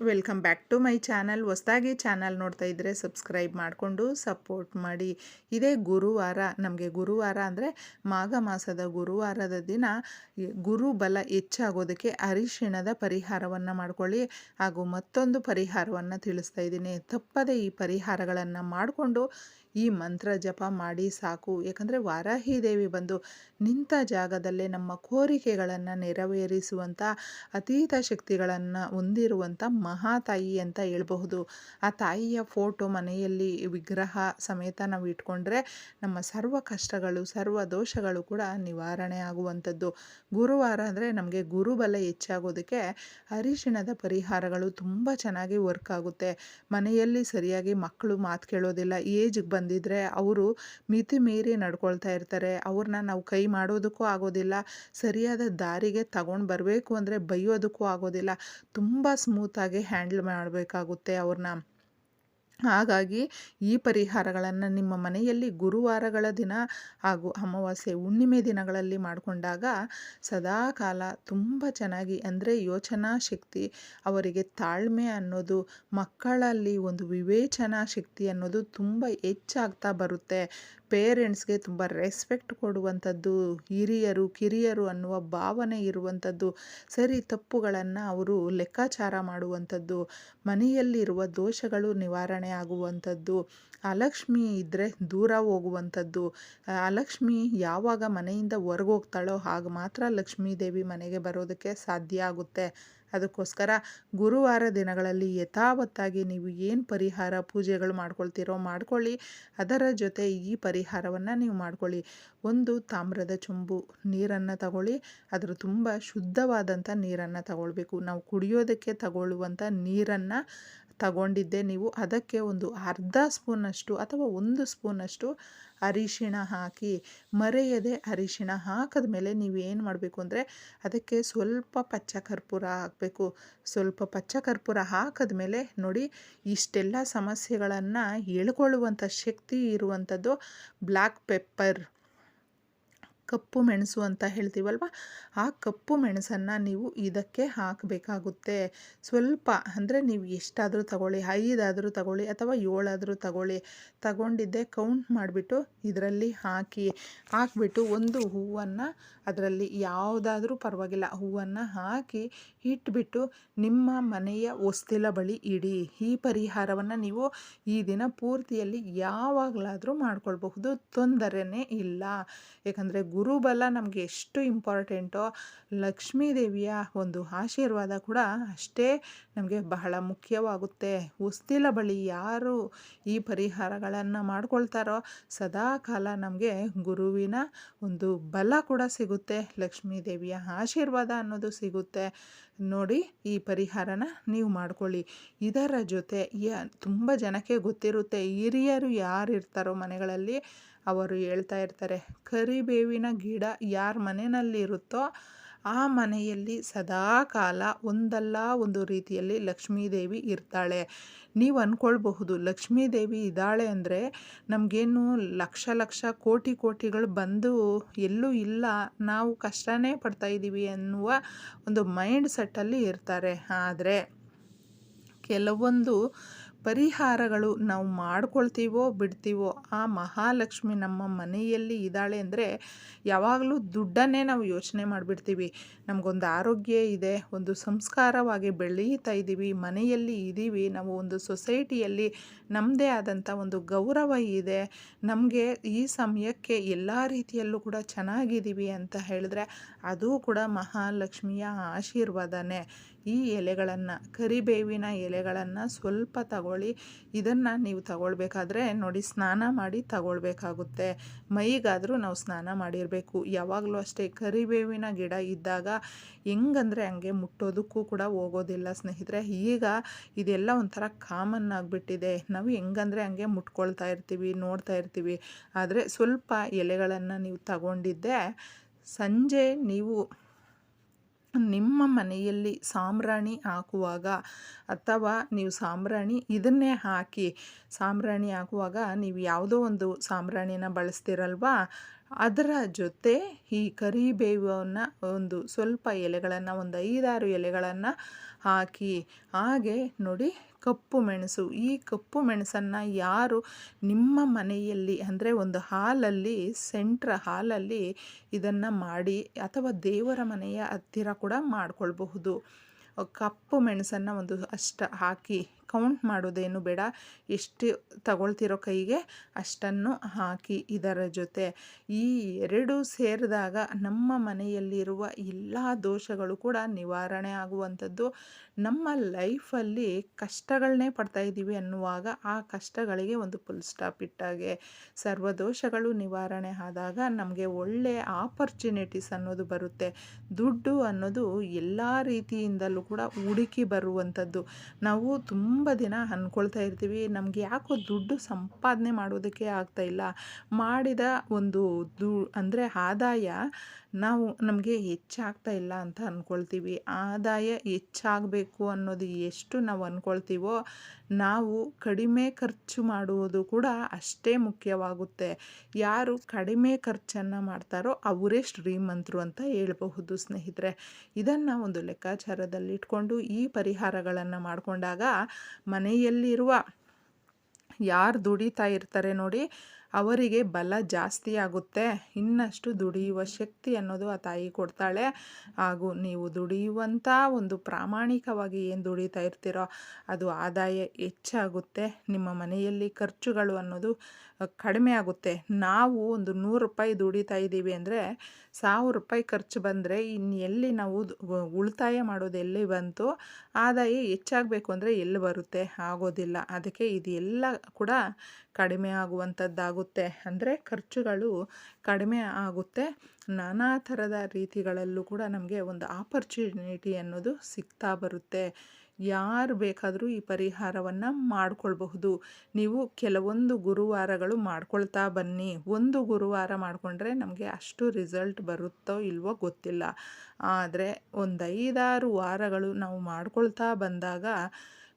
Welcome back to my channel. ಹೊಸದಾಗಿ channel ನೋಡ್ತಾ ಇದ್ದರೆ ಸಬ್ಸ್ಕ್ರೈಬ್ ಮಾಡಿಕೊಂಡು ಸಪೋರ್ಟ್ ಮಾಡಿ. ಇದೇ ಗುರುವಾರ, ನಮಗೆ ಗುರುವಾರ ಅಂದರೆ ಮಾಘ ಮಾಸದ ಗುರುವಾರದ ದಿನ. ಗುರು ಬಲ ಹೆಚ್ಚಾಗೋದಕ್ಕೆ ಅರಿಶಿಣದ ಪರಿಹಾರವನ್ನು ಮಾಡಿಕೊಳ್ಳಿ. ಹಾಗೂ ಮತ್ತೊಂದು ಪರಿಹಾರವನ್ನು ತಿಳಿಸ್ತಾ ಇದ್ದೀನಿ. ತಪ್ಪದೇ ಈ ಪರಿಹಾರಗಳನ್ನು ಮಾಡಿಕೊಂಡು ಈ ಮಂತ್ರ ಜಪ ಮಾಡಿ ಸಾಕು. ಯಾಕಂದರೆ ವಾರಾಹಿ ದೇವಿ ಬಂದು ನಿಂತ ಜಾಗದಲ್ಲೇ ನಮ್ಮ ಕೋರಿಕೆಗಳನ್ನು ನೆರವೇರಿಸುವಂಥ ಅತೀತ ಶಕ್ತಿಗಳನ್ನು ಹೊಂದಿರುವಂಥ ಮಹಾತಾಯಿ ಅಂತ ಹೇಳ್ಬಹುದು. ಆ ತಾಯಿಯ ಫೋಟೋ ಮನೆಯಲ್ಲಿ ವಿಗ್ರಹ ಸಮೇತ ನಾವು ಇಟ್ಕೊಂಡ್ರೆ ನಮ್ಮ ಸರ್ವ ಕಷ್ಟಗಳು, ಸರ್ವ ದೋಷಗಳು ಕೂಡ ನಿವಾರಣೆ ಆಗುವಂಥದ್ದು. ಗುರುವಾರ ಅಂದರೆ ನಮಗೆ ಗುರುಬಲ ಹೆಚ್ಚಾಗೋದಕ್ಕೆ ಅರಿಶಿಣದ ಪರಿಹಾರಗಳು ತುಂಬ ಚೆನ್ನಾಗಿ ವರ್ಕ್ ಆಗುತ್ತೆ. ಮನೆಯಲ್ಲಿ ಸರಿಯಾಗಿ ಮಕ್ಕಳು ಮಾತು ಕೇಳೋದಿಲ್ಲ. ಏಜ್ಗೆ ಬಂದಿದ್ದರೆ ಅವರು ಮಿತಿ ಮೀರಿ ನಡ್ಕೊಳ್ತಾ ಇರ್ತಾರೆ. ಅವ್ರನ್ನ ನಾವು ಕೈ ಮಾಡೋದಕ್ಕೂ ಆಗೋದಿಲ್ಲ. ಸರಿಯಾದ ದಾರಿಗೆ ತಗೊಂಡು ಬರಬೇಕು ಅಂದರೆ ಬೈಯೋದಕ್ಕೂ ಆಗೋದಿಲ್ಲ. ತುಂಬ ಸ್ಮೂತಾಗಿ ಹ್ಯಾಂಡಲ್ ಮಾಡಬೇಕಾಗುತ್ತೆ ಅವ್ರನ್ನ. ಹಾಗಾಗಿ ಈ ಪರಿಹಾರಗಳನ್ನು ನಿಮ್ಮ ಮನೆಯಲ್ಲಿ ಗುರುವಾರಗಳ ದಿನ ಹಾಗೂ ಅಮಾವಾಸ್ಯೆ ಹುಣ್ಣಿಮೆ ದಿನಗಳಲ್ಲಿ ಮಾಡಿಕೊಂಡಾಗ ಸದಾ ಕಾಲ ತುಂಬ ಚೆನ್ನಾಗಿ ಅಂದರೆ ಯೋಚನಾ ಶಕ್ತಿ ಅವರಿಗೆ ತಾಳ್ಮೆ ಅನ್ನೋದು, ಮಕ್ಕಳಲ್ಲಿ ಒಂದು ವಿವೇಚನಾ ಶಕ್ತಿ ಅನ್ನೋದು ತುಂಬ ಹೆಚ್ಚಾಗ್ತಾ ಬರುತ್ತೆ. ಪೇರೆಂಟ್ಸ್ಗೆ ತುಂಬ ರೆಸ್ಪೆಕ್ಟ್ ಕೊಡುವಂಥದ್ದು, ಹಿರಿಯರು, ಕಿರಿಯರು ಅನ್ನುವ ಭಾವನೆ ಇರುವಂಥದ್ದು, ಸರಿ ತಪ್ಪುಗಳನ್ನು ಅವರು ಲೆಕ್ಕಾಚಾರ ಮಾಡುವಂಥದ್ದು, ಮನೆಯಲ್ಲಿರುವ ದೋಷಗಳು ನಿವಾರಣೆ ಆಗುವಂಥದ್ದು, ಅಲಕ್ಷ್ಮಿ ಇದ್ದರೆ ದೂರ ಹೋಗುವಂಥದ್ದು ಅಲಕ್ಷ್ಮಿ ಯಾವಾಗ ಮನೆಯಿಂದ ಹೊರಗೋಗ್ತಾಳೋ ಆಗ ಮಾತ್ರ ಲಕ್ಷ್ಮೀ ದೇವಿ ಮನೆಗೆ ಬರೋದಕ್ಕೆ ಸಾಧ್ಯ ಆಗುತ್ತೆ. ಅದಕ್ಕೋಸ್ಕರ ಗುರುವಾರ ದಿನಗಳಲ್ಲಿ ಯಥಾವತ್ತಾಗಿ ನೀವು ಏನು ಪರಿಹಾರ ಪೂಜೆಗಳು ಮಾಡ್ಕೊಳ್ತೀರೋ ಮಾಡ್ಕೊಳ್ಳಿ. ಅದರ ಜೊತೆ ಈ ಪರಿಹಾರವನ್ನು ನೀವು ಮಾಡ್ಕೊಳ್ಳಿ. ಒಂದು ತಾಮ್ರದ ಚೊಂಬು ನೀರನ್ನು ತಗೊಳ್ಳಿ. ಅದರ ತುಂಬ ಶುದ್ಧವಾದಂಥ ನೀರನ್ನು ತಗೊಳ್ಬೇಕು. ನಾವು ಕುಡಿಯೋದಕ್ಕೆ ತಗೊಳ್ಳುವಂಥ ನೀರನ್ನು ತಗೊಂಡಿದ್ದೆ ನೀವು. ಅದಕ್ಕೆ ಒಂದು ಅರ್ಧ ಸ್ಪೂನಷ್ಟು ಅಥವಾ ಒಂದು ಸ್ಪೂನಷ್ಟು ಅರಿಶಿಣ ಹಾಕಿ, ಮರೆಯದೆ ಅರಿಶಿಣ ಹಾಕಿದ ಮೇಲೆ ನೀವೇನು ಮಾಡಬೇಕು ಅಂದರೆ, ಅದಕ್ಕೆ ಸ್ವಲ್ಪ ಪಚ್ಚ ಕರ್ಪೂರ ಹಾಕಬೇಕು. ಸ್ವಲ್ಪ ಪಚ್ಚ ಕರ್ಪೂರ ಹಾಕಿದ ಮೇಲೆ ನೋಡಿ, ಇಷ್ಟೆಲ್ಲ ಸಮಸ್ಯೆಗಳನ್ನು ಹೇಳ್ಕೊಳ್ಳುವಂಥ ಶಕ್ತಿ ಇರುವಂಥದ್ದು ಬ್ಲ್ಯಾಕ್ ಪೆಪ್ಪರ್ ಕಪ್ಪು ಮೆಣಸು ಅಂತ ಹೇಳ್ತೀವಲ್ವ? ಆ ಕಪ್ಪು ಮೆಣಸನ್ನು ನೀವು ಇದಕ್ಕೆ ಹಾಕಬೇಕಾಗುತ್ತೆ. ಸ್ವಲ್ಪ ಅಂದರೆ ನೀವು ಎಷ್ಟಾದರೂ ತಗೊಳ್ಳಿ, ಐದಾದರೂ ತಗೊಳ್ಳಿ ಅಥವಾ ಏಳಾದರೂ ತಗೊಳ್ಳಿ, ತಗೊಂಡಿದ್ದೆ ಕೌಂಟ್ ಮಾಡಿಬಿಟ್ಟು ಇದರಲ್ಲಿ ಹಾಕಿ. ಹಾಕಿಬಿಟ್ಟು ಒಂದು ಹೂವನ್ನು ಅದರಲ್ಲಿ ಯಾವುದಾದ್ರೂ ಪರವಾಗಿಲ್ಲ, ಹೂವನ್ನು ಹಾಕಿ ಇಟ್ಬಿಟ್ಟು ನಿಮ್ಮ ಮನೆಯ ಹೊಸ್ತಿಲ ಬಳಿ ಇಡಿ. ಈ ಪರಿಹಾರವನ್ನು ನೀವು ಈ ದಿನ ಪೂರ್ತಿಯಲ್ಲಿ ಯಾವಾಗಲಾದರೂ ಮಾಡ್ಕೊಳ್ಬಹುದು, ತೊಂದರೆನೇ ಇಲ್ಲ. ಏಕೆಂದರೆ ಗುರುಬಲ ನಮಗೆ ಎಷ್ಟು ಇಂಪಾರ್ಟೆಂಟೋ ಲಕ್ಷ್ಮೀ ದೇವಿಯ ಒಂದು ಆಶೀರ್ವಾದ ಕೂಡ ಅಷ್ಟೇ ನಮಗೆ ಬಹಳ ಮುಖ್ಯವಾಗುತ್ತೆ. ಉಸ್ತಿಲ ಬಳಿ ಯಾರು ಈ ಪರಿಹಾರಗಳನ್ನು ಮಾಡ್ಕೊಳ್ತಾರೋ ಸದಾ ಕಾಲ ನಮಗೆ ಗುರುವಿನ ಒಂದು ಬಲ ಕೂಡ ಸಿಗುತ್ತೆ ಲಕ್ಷ್ಮೀ ದೇವಿಯ ಆಶೀರ್ವಾದ ಅನ್ನೋದು ಸಿಗುತ್ತೆ. ನೋಡಿ ಈ ಪರಿಹಾರನ ನೀವು ಮಾಡ್ಕೊಳ್ಳಿ. ಇದರ ಜೊತೆ ತುಂಬ ಜನಕ್ಕೆ ಗೊತ್ತಿರುತ್ತೆ, ಹಿರಿಯರು ಯಾರು ಇರ್ತಾರೋ ಮನೆಗಳಲ್ಲಿ ಅವರು ಹೇಳ್ತಾ ಇರ್ತಾರೆ, ಕರಿಬೇವಿನ ಗಿಡ ಯಾರ ಮನೆಯಲ್ಲಿರುತ್ತೋ ಆ ಮನೆಯಲ್ಲಿ ಸದಾ ಕಾಲ ಒಂದಲ್ಲ ಒಂದು ರೀತಿಯಲ್ಲಿ ಲಕ್ಷ್ಮೀದೇವಿ ಇರ್ತಾಳೆ. ನೀವು ಅಂದ್ಕೊಳ್ಬಹುದು ಲಕ್ಷ್ಮೀದೇವಿ ಇದ್ದಾಳೆ ಅಂದರೆ ನಮಗೇನು ಲಕ್ಷ ಲಕ್ಷ ಕೋಟಿ ಕೋಟಿಗಳು ಬಂದು ಎಲ್ಲೂ ಇಲ್ಲ, ನಾವು ಕಷ್ಟನೇ ಪಡ್ತಾ ಇದ್ದೀವಿ ಅನ್ನುವ ಒಂದು ಮೈಂಡ್ ಸೆಟ್ಟಲ್ಲಿ ಇರ್ತಾರೆ. ಆದರೆ ಕೆಲವೊಂದು ಪರಿಹಾರಗಳು ನಾವು ಮಾಡ್ಕೊಳ್ತೀವೋ ಬಿಡ್ತೀವೋ, ಆ ಮಹಾಲಕ್ಷ್ಮಿ ನಮ್ಮ ಮನೆಯಲ್ಲಿ ಇದ್ದಾಳೆ ಅಂದರೆ ಯಾವಾಗಲೂ ದುಡ್ಡನ್ನೇ ನಾವು ಯೋಚನೆ ಮಾಡಿಬಿಡ್ತೀವಿ. ನಮಗೊಂದು ಆರೋಗ್ಯ ಇದೆ, ಒಂದು ಸಂಸ್ಕಾರವಾಗಿ ಬೆಳೀತಾ ಇದ್ದೀವಿ, ಮನೆಯಲ್ಲಿ ಇದ್ದೀವಿ, ನಾವು ಒಂದು ಸೊಸೈಟಿಯಲ್ಲಿ ನಮ್ಮದೇ ಆದಂಥ ಒಂದು ಗೌರವ ಇದೆ, ನಮಗೆ ಈ ಸಮಯಕ್ಕೆ ಎಲ್ಲ ರೀತಿಯಲ್ಲೂ ಕೂಡ ಚೆನ್ನಾಗಿದ್ದೀವಿ ಅಂತ ಹೇಳಿದ್ರೆ ಅದು ಕೂಡ ಮಹಾಲಕ್ಷ್ಮಿಯ ಆಶೀರ್ವಾದನೇ. ಈ ಎಲೆಗಳನ್ನು, ಕರಿಬೇವಿನ ಎಲೆಗಳನ್ನು ಸ್ವಲ್ಪ ತಗೊಳ್ಳಿ. ಇದನ್ನು ನೀವು ತಗೊಳ್ಬೇಕಾದ್ರೆ ನೋಡಿ ಸ್ನಾನ ಮಾಡಿ ತಗೊಳ್ಬೇಕಾಗುತ್ತೆ. ಮೈಗಾದರೂ ನಾವು ಸ್ನಾನ ಮಾಡಿರಬೇಕು. ಯಾವಾಗಲೂ ಅಷ್ಟೇ ಕರಿಬೇವಿನ ಗಿಡ ಇದ್ದಾಗ ಹೆಂಗಂದರೆ ಹಂಗೆ ಮುಟ್ಟೋದಕ್ಕೂ ಕೂಡ ಹೋಗೋದಿಲ್ಲ ಸ್ನೇಹಿತರೆ. ಈಗ ಇದೆಲ್ಲ ಒಂಥರ ಕಾಮನ್ ಆಗಿಬಿಟ್ಟಿದೆ. ನಾವು ಹೆಂಗಂದರೆ ಹಂಗೆ ಮುಟ್ಕೊಳ್ತಾ ಇರ್ತೀವಿ, ನೋಡ್ತಾ ಇರ್ತೀವಿ. ಆದರೆ ಸ್ವಲ್ಪ ಎಲೆಗಳನ್ನು ನೀವು ತಗೊಂಡಿದ್ದೆ, ಸಂಜೆ ನೀವು ನಿಮ್ಮ ಮನೆಯಲ್ಲಿ ಸಾಂಬ್ರಾಣಿ ಹಾಕುವಾಗ ಅಥವಾ ನೀವು ಸಾಂಬ್ರಾಣಿ ಇದನ್ನೇ ಹಾಕಿ ಸಾಂಬ್ರಾಣಿ ಹಾಕುವಾಗ ನೀವು ಯಾವುದೋ ಒಂದು ಸಾಂಬ್ರಾಣಿನ ಬಳಸ್ತೀರಲ್ವಾ? ಅದರ ಜೊತೆ ಈ ಕರಿಬೇವನ್ನು ಒಂದು ಸ್ವಲ್ಪ ಎಲೆಗಳನ್ನು, ಒಂದು ಐದಾರು ಎಲೆಗಳನ್ನು ಹಾಕಿ ಹಾಗೆ ನೋಡಿ ಕಪ್ಪು ಮೆಣಸು. ಈ ಕಪ್ಪು ಮೆಣಸನ್ನು ಯಾರು ನಿಮ್ಮ ಮನೆಯಲ್ಲಿ ಅಂದರೆ ಒಂದು ಹಾಲಲ್ಲಿ, ಸೆಂಟ್ರ ಹಾಲಲ್ಲಿ ಇದನ್ನು ಮಾಡಿ ಅಥವಾ ದೇವರ ಮನೆಯ ಹತ್ತಿರ ಕೂಡ ಮಾಡಿಕೊಳ್ಬಹುದು. ಕಪ್ಪು ಮೆಣಸನ್ನು ಒಂದು ಅಷ್ಟು ಹಾಕಿ ಕೌಂಟ್ ಮಾಡೋದೇನು ಬೇಡ. ಎಷ್ಟು ತಗೊಳ್ತಿರೋ ಕೈಗೆ ಅಷ್ಟನ್ನು ಹಾಕಿ ಇದರ ಜೊತೆ. ಈ ಎರಡು ಸೇರಿದಾಗ ನಮ್ಮ ಮನೆಯಲ್ಲಿರುವ ಎಲ್ಲ ದೋಷಗಳು ಕೂಡ ನಿವಾರಣೆ ಆಗುವಂಥದ್ದು. ನಮ್ಮ ಲೈಫಲ್ಲಿ ಕಷ್ಟಗಳನ್ನೇ ಪಡ್ತಾ ಇದ್ದೀವಿ ಅನ್ನುವಾಗ ಆ ಕಷ್ಟಗಳಿಗೆ ಒಂದು ಫುಲ್ ಸ್ಟಾಪ್ ಇಟ್ಟಾಗೆ. ಸರ್ವ ದೋಷಗಳು ನಿವಾರಣೆ ಆದಾಗ ನಮಗೆ ಒಳ್ಳೆಯ ಆಪರ್ಚುನಿಟೀಸ್ ಅನ್ನೋದು ಬರುತ್ತೆ. ದುಡ್ಡು ಅನ್ನೋದು ಎಲ್ಲ ರೀತಿಯಿಂದಲೂ ಕೂಡ ಹುಡುಕಿ ಬರುವಂಥದ್ದು. ನಾವು ತುಂಬ ದಿನ ಅಂದ್ಕೊಳ್ತಾ ಇರ್ತೀವಿ. ನಮಗೆ ಯಾಕೋ ದುಡ್ಡು ಸಂಪಾದನೆ ಮಾಡೋದಕ್ಕೆ ಆಗ್ತಾಯಿಲ್ಲ ಮಾಡಿದ ಒಂದು ದು ಅಂದರೆ ಆದಾಯ ನಾವು ನಮಗೆ ಹೆಚ್ಚಾಗ್ತಾ ಇಲ್ಲ ಅಂತ ಅಂದ್ಕೊಳ್ತೀವಿ ಆದಾಯ ಹೆಚ್ಚಾಗಬೇಕು ಅನ್ನೋದು ಎಷ್ಟು ನಾವು ಅಂದ್ಕೊಳ್ತೀವೋ ನಾವು ಕಡಿಮೆ ಖರ್ಚು ಮಾಡುವುದು ಕೂಡ ಅಷ್ಟೇ ಮುಖ್ಯವಾಗುತ್ತೆ. ಯಾರು ಕಡಿಮೆ ಖರ್ಚನ್ನು ಮಾಡ್ತಾರೋ ಅವರೇ ಶ್ರೀಮಂತರು ಅಂತ ಹೇಳಬಹುದು ಸ್ನೇಹಿತರೆ. ಇದನ್ನು ಒಂದು ಲೆಕ್ಕಾಚಾರದಲ್ಲಿ ಇಟ್ಕೊಂಡು ಈ ಪರಿಹಾರಗಳನ್ನು ಮಾಡಿಕೊಂಡಾಗ ಮನೆಯಲ್ಲಿರುವ ಯಾರು ದುಡಿತಾ ಇರ್ತಾರೆ ನೋಡಿ ಅವರಿಗೆ ಬಲ ಜಾಸ್ತಿ ಆಗುತ್ತೆ. ಇನ್ನಷ್ಟು ದುಡಿಯುವ ಶಕ್ತಿ ಅನ್ನೋದು ಆ ತಾಯಿ ಕೊಡ್ತಾಳೆ. ಹಾಗೂ ನೀವು ದುಡಿಯುವಂಥ ಒಂದು ಪ್ರಾಮಾಣಿಕವಾಗಿ ಏನು ದುಡಿತಾ ಇರ್ತೀರೋ ಅದು ಆದಾಯ ಹೆಚ್ಚಾಗುತ್ತೆ. ನಿಮ್ಮ ಮನೆಯಲ್ಲಿ ಖರ್ಚುಗಳು ಅನ್ನೋದು ಕಡಿಮೆ ಆಗುತ್ತೆ. ನಾವು ಒಂದು ನೂರು ರೂಪಾಯಿ ದುಡಿತಾ ಇದ್ದೀವಿ ಅಂದರೆ ಸಾವಿರ ರೂಪಾಯಿ ಖರ್ಚು ಬಂದರೆ ಇನ್ನು ಎಲ್ಲಿ ನಾವು ಉಳಿತಾಯ ಮಾಡೋದು ಎಲ್ಲಿ ಬಂತು, ಆದಾಯ ಹೆಚ್ಚಾಗಬೇಕು ಅಂದರೆ ಎಲ್ಲಿ ಬರುತ್ತೆ? ಆಗೋದಿಲ್ಲ. ಅದಕ್ಕೆ ಇದೆಲ್ಲ ಕೂಡ ಕಡಿಮೆ ಆಗುವಂಥದ್ದಾಗುತ್ತೆ. ಅಂದರೆ ಖರ್ಚುಗಳು ಕಡಿಮೆ ಆಗುತ್ತೆ. ನಾನಾ ಥರದ ರೀತಿಗಳಲ್ಲೂ ಕೂಡ ನಮಗೆ ಒಂದು ಆಪರ್ಚುನಿಟಿ ಅನ್ನೋದು ಸಿಗ್ತಾ ಬರುತ್ತೆ. ಯಾರು ಬೇಕಾದರೂ ಈ ಪರಿಹಾರವನ್ನು ಮಾಡಿಕೊಳ್ಬಹುದು. ನೀವು ಕೆಲವೊಂದು ಗುರುವಾರಗಳು ಮಾಡ್ಕೊಳ್ತಾ ಬನ್ನಿ. ಒಂದು ಗುರುವಾರ ಮಾಡಿಕೊಂಡ್ರೆ ನಮಗೆ ಅಷ್ಟು ರಿಸಲ್ಟ್ ಬರುತ್ತೋ ಇಲ್ವೋ ಗೊತ್ತಿಲ್ಲ. ಆದರೆ ಒಂದು ಐದಾರು ವಾರಗಳು ನಾವು ಮಾಡ್ಕೊಳ್ತಾ ಬಂದಾಗ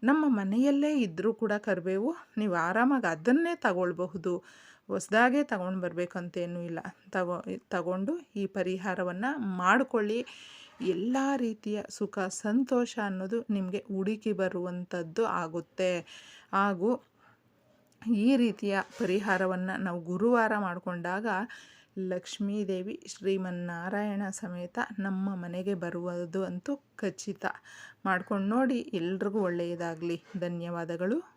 ನಮ್ಮ ಮನೆಯಲ್ಲೇ ಇದ್ದರೂ ಕೂಡ ಕರಿಬೇವು ನೀವು ಆರಾಮಾಗಿ ಅದನ್ನೇ ತಗೊಳ್ಬಹುದು. ಹೊಸ್ದಾಗೆ ತಗೊಂಡು ಬರಬೇಕಂತೇನೂ ಇಲ್ಲ. ತಗೋ, ತಗೊಂಡು ಈ ಪರಿಹಾರವನ್ನು ಮಾಡಿಕೊಳ್ಳಿ. ಎಲ್ಲ ರೀತಿಯ ಸುಖ, ಸಂತೋಷ ಅನ್ನೋದು ನಿಮಗೆ ಹುಡುಕಿ ಬರುವಂಥದ್ದು ಆಗುತ್ತೆ. ಹಾಗೂ ಈ ರೀತಿಯ ಪರಿಹಾರವನ್ನು ನಾವು ಗುರುವಾರ ಮಾಡಿಕೊಂಡಾಗ ಲಕ್ಷ್ಮೀದೇವಿ ಶ್ರೀಮನ್ನಾರಾಯಣ ಸಮೇತ ನಮ್ಮ ಮನೆಗೆ ಬರುವುದು ಅಂತೂ ಖಚಿತ. ಮಾಡ್ಕೊಂಡು ನೋಡಿ ಎಲ್ರಿಗೂ ಒಳ್ಳೆಯದಾಗಲಿ. ಧನ್ಯವಾದಗಳು.